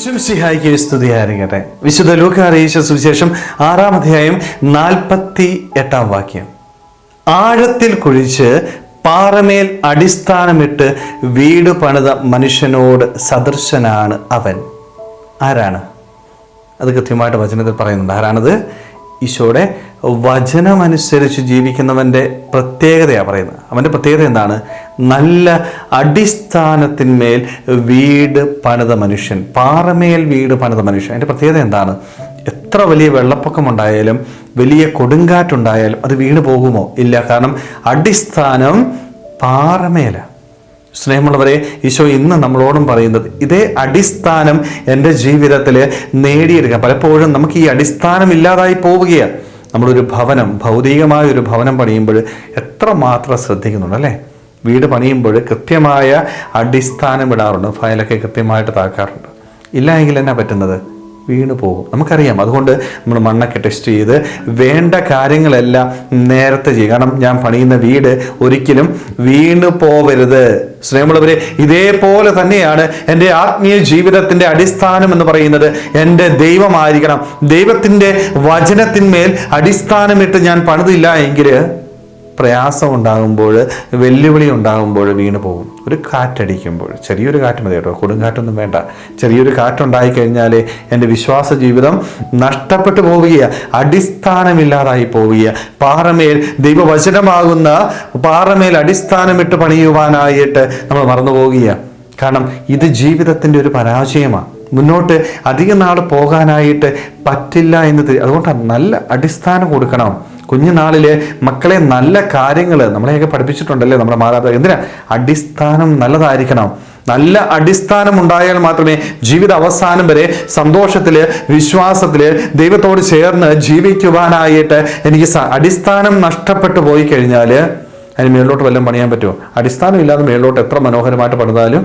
ഈശ്വംസിഹായിക്ക് സ്തുതിയായിരിക്കട്ടെ വിശുദ്ധ ലൂക്കാറിയേശ സുവിശേഷം ആറാം അധ്യായം നാൽപ്പത്തി എട്ടാം വാക്യം. ആഴത്തിൽ കുഴിച്ച് പാറമേൽ അടിസ്ഥാനമിട്ട് വീട് പണിത മനുഷ്യനോട് സദൃശനാണ് അവൻ. ആരാണ്? അത് കൃത്യമായിട്ട് വചനത്തിൽ പറയുന്നുണ്ട്. ആരാണത്? ഈശോയുടെ വചനമനുസരിച്ച് ജീവിക്കുന്നവന്റെ പ്രത്യേകതയാണ് പറയുന്നത്. അവന്റെ പ്രത്യേകത എന്താണ്? നല്ല അടിസ്ഥാനത്തിന്മേൽ വീട് പണിത മനുഷ്യൻ. പാറമേൽ വീട് പണിത മനുഷ്യൻ. അതിന്റെ പ്രത്യേകത എന്താണ്? എത്ര വലിയ വെള്ളപ്പൊക്കമുണ്ടായാലും വലിയ കൊടുങ്കാറ്റുണ്ടായാലും അത് വീണ് പോകുമോ ഇല്ല. കാരണം അടിസ്ഥാനം പാറമേല സ്നേഹമുള്ളവരെ ഈശോ ഇന്ന് നമ്മളോടും പറയുന്നത് ഇതേ അടിസ്ഥാനം എന്റെ ജീവിതത്തിൽ നേടിയെടുക്കാം പലപ്പോഴും നമുക്ക് ഈ അടിസ്ഥാനം ഇല്ലാതായി പോവുകയാണ്. നമ്മളൊരു ഭവനം ഭൗതികമായ ഒരു ഭവനം പണിയുമ്പോൾ എത്രമാത്രം ശ്രദ്ധിക്കുന്നുണ്ട് അല്ലേ? വീട് പണിയുമ്പോൾ കൃത്യമായ അടിസ്ഥാനം ഇടാറുണ്ട് ഫയലൊക്കെ കൃത്യമായിട്ട് താക്കാറുണ്ട് ഇല്ല എങ്കിൽ എന്നാ പറ്റുന്നത്? വീണ് പോകും. നമുക്കറിയാം. അതുകൊണ്ട് നമ്മൾ മണ്ണൊക്കെ ടെസ്റ്റ് ചെയ്ത് വേണ്ട കാര്യങ്ങളെല്ലാം നേരത്തെ ചെയ്യും. കാരണം ഞാൻ പണിയുന്ന വീട് ഒരിക്കലും വീണ് പോവരുത്. സ്നേഹമുള്ളവരെ ഇതേപോലെ തന്നെയാണ് എന്റെ ആത്മീയ ജീവിതത്തിന്റെ അടിസ്ഥാനം എന്ന് പറയുന്നത് എന്റെ ദൈവമായിരിക്കണം. ദൈവത്തിന്റെ വചനത്തിന്മേൽ അടിസ്ഥാനമിട്ട് ഞാൻ പണിതില്ല എങ്കിൽ പ്രയാസം ഉണ്ടാകുമ്പോൾ വെല്ലുവിളി ഉണ്ടാകുമ്പോൾ വീണ് പോകും. ഒരു കാറ്റടിക്കുമ്പോൾ. ചെറിയൊരു കാറ്റ് മതി കേട്ടോ. കൊടുങ്കാറ്റൊന്നും വേണ്ട. ചെറിയൊരു കാറ്റുണ്ടായി കഴിഞ്ഞാൽ എന്റെ വിശ്വാസ ജീവിതം നഷ്ടപ്പെട്ടു പോവുകയാണ് അടിസ്ഥാനമില്ലാതായി പോവുക പാറമേൽ ദൈവവചനമാകുന്ന പാറമേൽ അടിസ്ഥാനമിട്ട് പണിയുവാനായിട്ട് നമ്മൾ മറന്നു പോവുകയാണ് കാരണം ഇത് ജീവിതത്തിന്റെ ഒരു പരാജയമാണ് മുന്നോട്ട് അധിക നാൾ പോകാനായിട്ട് പറ്റില്ല എന്ന് അതുകൊണ്ട് നല്ല അടിസ്ഥാനം കൊടുക്കണം. കുഞ്ഞുനാളിൽ മക്കളെ നല്ല കാര്യങ്ങൾ നമ്മളെയൊക്കെ പഠിപ്പിച്ചിട്ടുണ്ടല്ലേ നമ്മുടെ മാതാപിതാക്കൾ? എന്തിനാ? അടിസ്ഥാനം നല്ലതായിരിക്കണം. നല്ല അടിസ്ഥാനം ഉണ്ടായാൽ മാത്രമേ ജീവിത അവസാനം വരെ സന്തോഷത്തിൽ വിശ്വാസത്തിൽ ദൈവത്തോട് ചേർന്ന് ജീവിക്കുവാനായിട്ട് എനിക്ക് അടിസ്ഥാനം നഷ്ടപ്പെട്ടു പോയി കഴിഞ്ഞാൽ അതിന് മേളിലോട്ട് വല്ലതും പണിയാൻ പറ്റുമോ? അടിസ്ഥാനം ഇല്ലാതെ മേളിലോട്ട് എത്ര മനോഹരമായിട്ട് പണിതാലും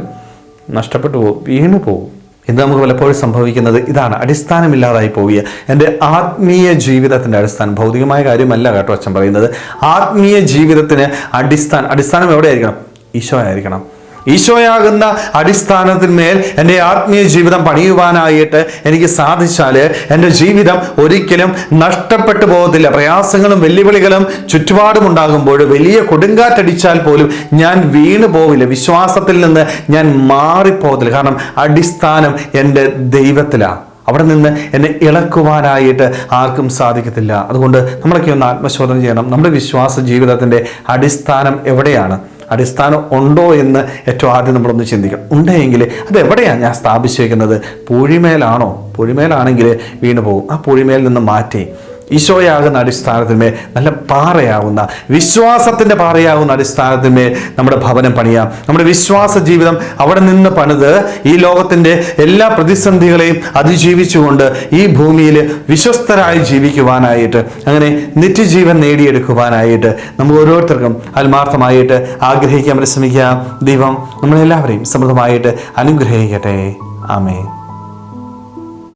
നഷ്ടപ്പെട്ടു പോകും വീണു പോകും. ഇത് നമുക്ക് പലപ്പോഴും സംഭവിക്കുന്നത് ഇതാണ്. അടിസ്ഥാനമില്ലാതായി പോവുക എന്റെ ആത്മീയ ജീവിതത്തിന്റെ അടിസ്ഥാനം ഭൗതികമായ കാര്യമല്ല കേട്ടോ അച്ഛൻ പറയുന്നത്. ആത്മീയ ജീവിതത്തിന് അടിസ്ഥാനം അടിസ്ഥാനം എവിടെയായിരിക്കണം? ഈശോ ആയിരിക്കണം ഈശോയാകുന്ന അടിസ്ഥാനത്തിന്മേൽ എന്റെ ആത്മീയ ജീവിതം പണിയുവാനായിട്ട് എനിക്ക് സാധിച്ചാൽ എന്റെ ജീവിതം ഒരിക്കലും നഷ്ടപ്പെട്ടു പോകത്തില്ല. പ്രയാസങ്ങളും വെല്ലുവിളികളും ചുറ്റുപാടും ഉണ്ടാകുമ്പോൾ വലിയ കൊടുങ്കാറ്റടിച്ചാൽ പോലും ഞാൻ വീണു പോവില്ല. വിശ്വാസത്തിൽ നിന്ന് ഞാൻ മാറിപ്പോകത്തില്ല. കാരണം അടിസ്ഥാനം എന്റെ ദൈവത്തിലാണ് അവിടെ നിന്ന് എന്നെ ഇളക്കുവാനായിട്ട് ആർക്കും സാധിക്കത്തില്ല. അതുകൊണ്ട് നമ്മളൊക്കെ ഒന്ന് ആത്മശോധന ചെയ്യണം. നമ്മുടെ വിശ്വാസ ജീവിതത്തിന്റെ അടിസ്ഥാനം എവിടെയാണ്? അടിസ്ഥാനം ഉണ്ടോ എന്ന് ഏറ്റവും ആദ്യം നമ്മളൊന്ന് ചിന്തിക്കണം. ഉണ്ടെങ്കിൽ അത് എവിടെയാണ് ഞാൻ സ്ഥാപിച്ചേക്കുന്നത്? പൂഴിമേലാണോ? പൂഴിമേലാണെങ്കിൽ വീണു പോകും ആ പൂഴിമേൽ നിന്ന് മാറ്റി ഈശോയാകുന്ന അടിസ്ഥാനത്തിന്മേൽ നല്ല പാറയാവുന്ന വിശ്വാസത്തിന്റെ പാറയാകുന്ന അടിസ്ഥാനത്തിന്മേൽ നമ്മുടെ ഭവനം പണിയാം. നമ്മുടെ വിശ്വാസ ജീവിതം അവിടെ നിന്ന് പണിത് ഈ ലോകത്തിന്റെ എല്ലാ പ്രതിസന്ധികളെയും അതിജീവിച്ചുകൊണ്ട് ഈ ഭൂമിയിൽ വിശ്വസ്തരായി ജീവിക്കുവാനായിട്ട് അങ്ങനെ നിത്യജീവൻ നേടിയെടുക്കുവാനായിട്ട് നമുക്ക് ഓരോരുത്തർക്കും ആത്മാർത്ഥമായിട്ട് ആഗ്രഹിക്കാൻ പരിശ്രമിക്കാം. ദൈവം നമ്മളെല്ലാവരെയും സമൃദ്ധമായിട്ട് അനുഗ്രഹിക്കട്ടെ. ആമേ